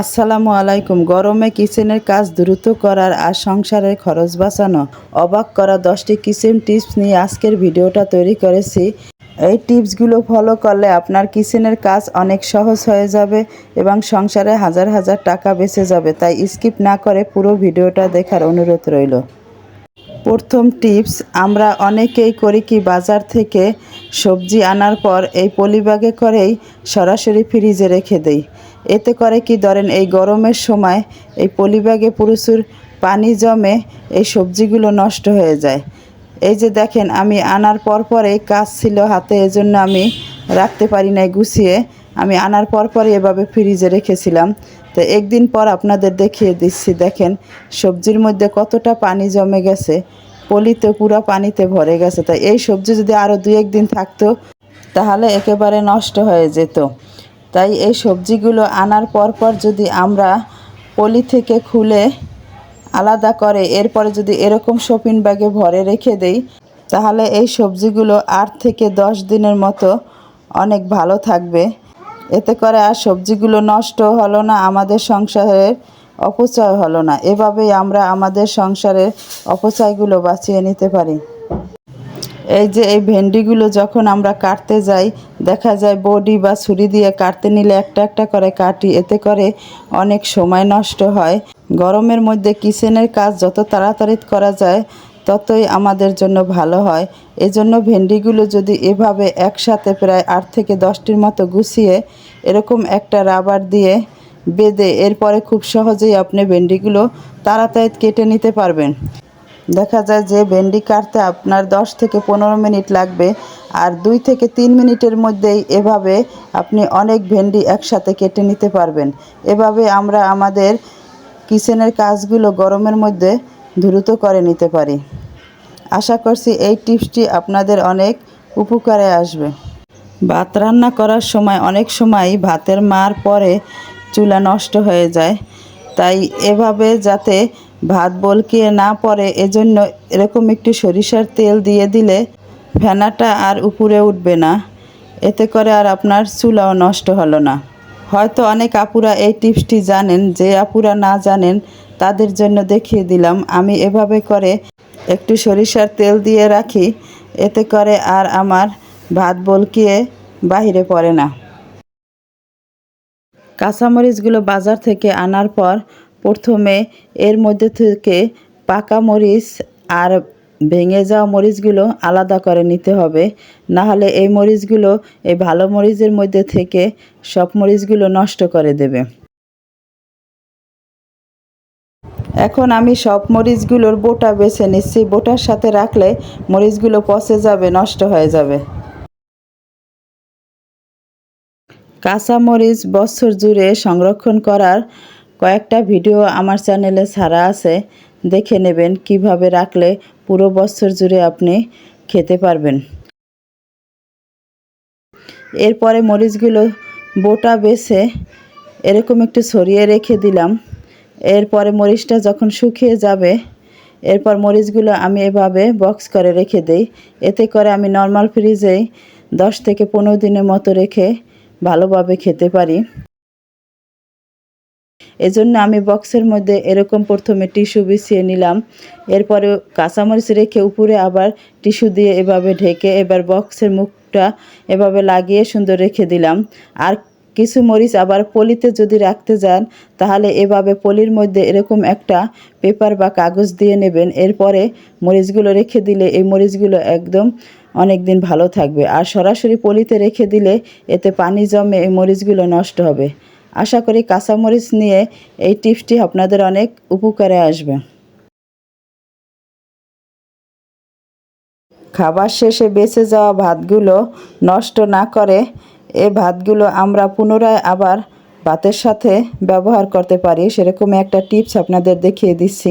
আসসালামু আলাইকুম। গরমে কিচেনের কাজ দ্রুত করার আর সংসারের খরচ বাঁচানো। অবাক করা দশটি কিচেন টিপস নিয়ে আজকের ভিডিওটা তৈরি করেছি। এই টিপসগুলো ফলো করলে আপনার কিচেনের কাজ অনেক সহজ হয়ে যাবে এবং সংসারে হাজার হাজার টাকা বেঁচে যাবে। তাই স্কিপ না করে পুরো ভিডিওটা দেখার অনুরোধ রইল। প্রথম টিপস, আমরা অনেকেই করি কি বাজার থেকে সবজি আনার পর এই পলিব্যাগে করেই সরাসরি ফ্রিজে রেখে দেই। এতে করে কি ধরেন এই গরমের সময় এই পলিব্যাগে প্রচুর পানি জমে এই সবজিগুলো নষ্ট হয়ে যায়। এই যে দেখেন, আমি আনার পর পরে কাজ ছিল হাতে, এজন্য আমি রাখতে পারি নাই, গুছিয়ে আমি আনার পর পরে এভাবে ফ্রিজে রেখেছিলাম। তো একদিন পর আপনাদের দেখিয়ে দিচ্ছি, দেখেন, সবজির মধ্যে কতটা পানি জমে গেছে। পলিতে পুরো পানিতে ভরে গেছে। তাই এই সবজি যদি আরও দু একদিন থাকতো, তাহলে একেবারে নষ্ট হয়ে যেত। তাই এই সবজিগুলো আনার পর পর যদি আমরা পলি থেকে খুলে আলাদা করে, এরপরে যদি এরকম শপিং ব্যাগে ভরে রেখে দেই, তাহলে এই সবজিগুলো আট থেকে দশ দিনের মতো অনেক ভালো থাকবে। এতে করে আর সবজিগুলো নষ্ট হলো না, আমাদের সংসারের অপচয় হলো না। এভাবেই আমরা আমাদের সংসারের অপচয়গুলো বাঁচিয়ে নিতে পারি। এই যে এই ভেন্ডিগুলো যখন আমরা কাটতে যাই, দেখা যায় বডি বা ছুরি দিয়ে কাটতে নিলে একটা একটা করে কাটি, এতে করে অনেক সময় নষ্ট হয়। গরমের মধ্যে কিচেনের কাজ যত তাড়াতাড়ি করা যায় ততই আমাদের জন্য ভালো হয়। এজন্য ভেন্ডিগুলো যদি এভাবে একসাথে প্রায় আট থেকে দশটির মতো গুছিয়ে এরকম একটা রাবার দিয়ে বেঁধে এরপরে খুব সহজেই আপনি ভেন্ডিগুলো তাড়াতাড়ি কেটে নিতে পারবেন। দেখা যায় যে ভেন্ডি কাটতে আপনার 10 থেকে পনেরো মিনিট লাগবে আর দুই থেকে তিন মিনিটের মধ্যেই এভাবে আপনি অনেক ভেন্ডি একসাথে কেটে নিতে পারবেন। এভাবে আমরা আমাদের কিচেনের কাজগুলো গরমের মধ্যে দ্রুত করে নিতে পারি। আশা করছি এই টিপসটি আপনাদের অনেক উপকারে আসবে। ভাত রান্না করার সময় অনেক সময় ভাতের মার পরে চুলা নষ্ট হয়ে যায়। তাই এভাবে যাতে ভাত বলকিয়ে না পড়ে, এজন্য এরকম একটু সরিষার তেল দিয়ে দিলে ফেনাটা আর উপরে উঠবে না। এতে করে আর আপনার চুলাও নষ্ট হলো না। হয়তো অনেক আপুরা এই টিপসটি জানেন, যে আপুরা না জানেন তাদের জন্য দেখিয়ে দিলাম। আমি এভাবে করে একটু সরিষার তেল দিয়ে রাখি, এতে করে আর আমার ভাত বলকিয়ে বাহিরে পড়ে না। কাঁচামরিচগুলো বাজার থেকে আনার পর প্রথমে এর মধ্যে থেকে পাকা মরিচ আর ভেঙে যাওয়া মরিচগুলো আলাদা করে নিতে হবে। না হলে এই মরিচগুলো এই ভালো মরিচের মধ্যে থেকে সব মরিচগুলো নষ্ট করে দেবে। এখন আমি সব মরিচগুলোর বোটা বেছে নিচ্ছি। বোটার সাথে রাখলে মরিচগুলো পচে যাবে, নষ্ট হয়ে যাবে। কাঁচা মরিচ বছর জুড়ে সংরক্ষণ করার কয়েকটা ভিডিও আমার চ্যানেলে ছাড়া আছে। দেখে নেবেন কীভাবে রাখলে পুরো বছর জুড়ে আপনি খেতে পারবেন। এরপরে মরিচগুলো বোটা বেছে এরকম একটু ছড়িয়ে রেখে দিলাম। এরপরে মরিচটা যখন শুকিয়ে যাবে, এরপর মরিচগুলো আমি এভাবে বক্স করে রেখে দেই। এতে করে আমি নর্মাল ফ্রিজেই দশ থেকে পনেরো দিনের মতো রেখে ভালোভাবে খেতে পারি। এজন্য আমি বক্সের মধ্যে এরকম প্রথমে টিস্যু বিছিয়ে নিলাম। এরপরে কাঁচামরিচ রেখে উপরে আবার টিস্যু দিয়ে এভাবে ঢেকে এবার বক্সের মুখটা এভাবে লাগিয়ে সুন্দর রেখে দিলাম। আর কিছু মরিচ আবার পলিতে যদি রাখতে যান, তাহলে এভাবে পলির মধ্যে এরকম একটা পেপার বা কাগজ দিয়ে নেবেন। এরপরে মরিচগুলো রেখে দিলে এই মরিচগুলো একদম অনেক দিন ভালো থাকবে। আর সরাসরি পলিতে রেখে দিলে এতে পানি জমে এই মরিচগুলো নষ্ট হবে। আশা করি কাঁচামরিচ নিয়ে এই টিপসটি আপনাদের অনেক উপকারে আসবে। খাবার শেষে বেঁচে যাওয়া ভাতগুলো নষ্ট না করে এই ভাতগুলো আমরা পুনরায় আবার ভাতের সাথে ব্যবহার করতে পারি। সেরকম একটা টিপস আপনাদের দেখিয়ে দিচ্ছি।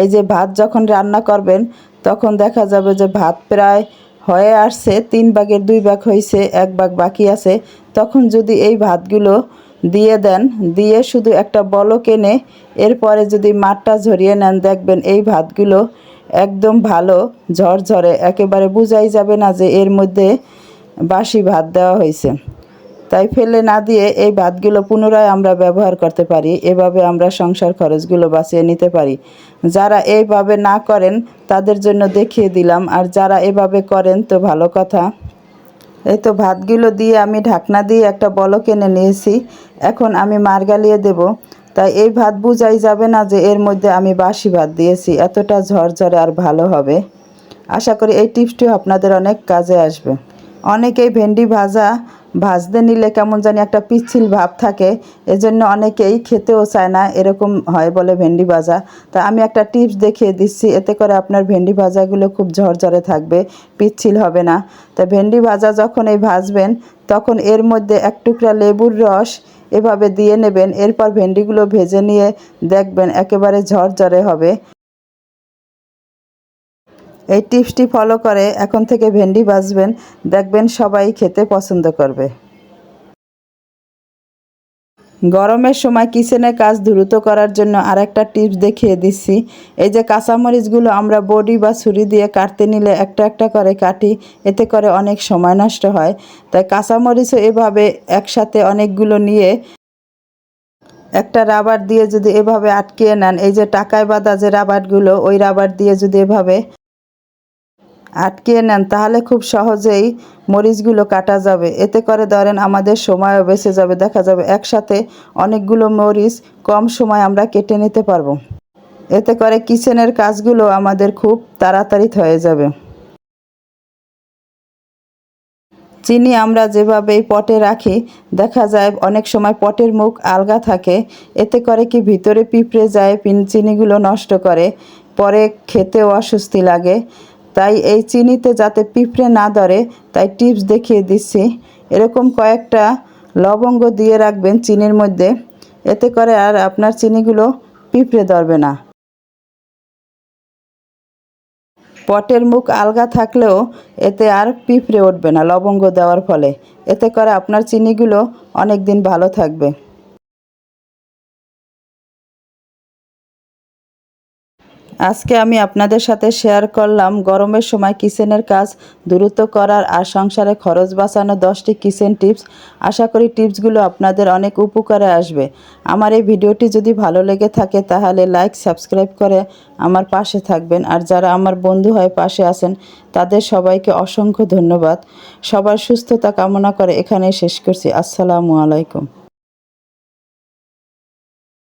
এই যে ভাত যখন রান্না করবেন, তখন দেখা যাবে যে ভাত প্রায় হয়ে আসছে, তিন ভাগের দুই ভাগ হয়েছে, এক ভাগ বাকি আছে। তখন যদি এই ভাতগুলো দিয়ে দেন। দিয়ে শুধু একটা বলক এনে এরপরে যদি মাঠটা ঝরিয়ে নেন, দেখবেন এই ভাতগুলো একদম ভালো, ঝরঝরে, একেবারে বোঝাই যাবে না যে এর মধ্যে বাসি ভাত দেওয়া হয়েছে। তাই ফেলে না দিয়ে এই ভাতগুলো পুনরায় আমরা ব্যবহার করতে পারি, এভাবে আমরা সংসার খরচগুলো বাঁচিয়ে নিতে পারি। যারা এইভাবে না করেন, তাদের জন্য দেখিয়ে দিলাম, আর যারা এভাবে করেন তো ভালো কথা। এই তো ভাতগুলো দিয়ে আমি ঢাকনা দিয়ে একটা বলক এনে নিয়েছি। এখন আমি মার গালিয়ে দেব। তাই এই ভাত বুঝাই যাবে না যে এর মধ্যে আমি বাসি ভাত দিয়েছি। এতটা ঝরঝরে আর ভালো হবে। আশা করি এই টিপসটিও আপনাদের অনেক কাজে আসবে। অনেকেই ভেন্ডি ভাজা ভাজতে নিলে কেমন জানি একটা পিচ্ছিল ভাব থাকে। এজন্য অনেকেই খেতেও চায় না, এরকম হয় বলে ভেন্ডি ভাজা। তা আমি একটা টিপস দেখিয়ে দিচ্ছি, এতে করে আপনার ভেন্ডি ভাজাগুলো খুব ঝরঝরে থাকবে, পিচ্ছিল হবে না। তা ভেন্ডি ভাজা যখন এই ভাজবেন, তখন এর মধ্যে এক টুকরা লেবুর রস এভাবে দিয়ে নেবেন, এরপর ভেন্ডিগুলো ভেজে নিয়ে দেখবেন একেবারে ঝরঝরে হবে। এই টিপসটি ফলো করে এখন থেকে ভেন্ডি ভাজবেন দেখবেন সবাই খেতে পছন্দ করবে। গরমের সময় কিচেনের কাজ দ্রুত করার জন্য আর একটা টিপস দেখিয়ে দিচ্ছি। এই যে কাঁচামরিচগুলো আমরা বডি বা ছুরি দিয়ে কাটতে নিলে একটা একটা করে কাটি, এতে করে অনেক সময় নষ্ট হয়। তাই কাঁচামরিচও এভাবে একসাথে অনেকগুলো নিয়ে একটা রাবার দিয়ে যদি এভাবে আটকিয়ে নেন, এই যে টাকায় বাঁধা যে রাবারগুলো, ওই রাবার দিয়ে যদি এভাবে আটকিয়ে নেন, তাহলে খুব সহজেই মরিচগুলো কাটা যাবে। এতে করে ধরেন আমাদের সময়ও বেঁচে যাবে। দেখা যাবে একসাথে অনেকগুলো মরিচ কম সময় আমরা কেটে নিতে পারব। এতে করে কিচেনের কাজগুলো আমাদের খুব তাড়াতাড়ি হয়ে যাবে। চিনি আমরা যেভাবে পটে রাখি, দেখা যায় অনেক সময় পটের মুখ আলগা থাকে। এতে করে কি ভিতরে পিঁপড়ে যায় চিনিগুলো নষ্ট করে, পরে খেতেও অস্বস্তি লাগে। তাই এই চিনিতে যাতে পিঁপড়ে না ধরে, তাই টিপস দেখিয়ে দিচ্ছি। এরকম কয়েকটা লবঙ্গ দিয়ে রাখবেন চিনির মধ্যে। এতে করে আর আপনার চিনিগুলো পিঁপড়ে ধরবে না। পটের মুখ আলগা থাকলেও এতে আর পিঁপড়ে উঠবে না লবঙ্গ দেওয়ার ফলে। এতে করে আপনার চিনিগুলো অনেক দিন ভালো থাকবে। আজকে আমি আপনাদের সাথে শেয়ার করলাম গরমের সময় কিচেনের কাজ দ্রুত করার আর সংসারে খরচ বাঁচানো দশটি কিচেন টিপস আশা করি টিপসগুলো আপনাদের অনেক উপকারে আসবে। আমার এই ভিডিওটি যদি ভালো লেগে থাকে তাহলে লাইক সাবস্ক্রাইব করে আমার পাশে থাকবেন। আর যারা আমার বন্ধু হয়ে পাশে আছেন, তাদের সবাইকে অসংখ্য ধন্যবাদ। সবার সুস্থতা কামনা করে এখানেই শেষ করছি। আসসালামু আলাইকুম।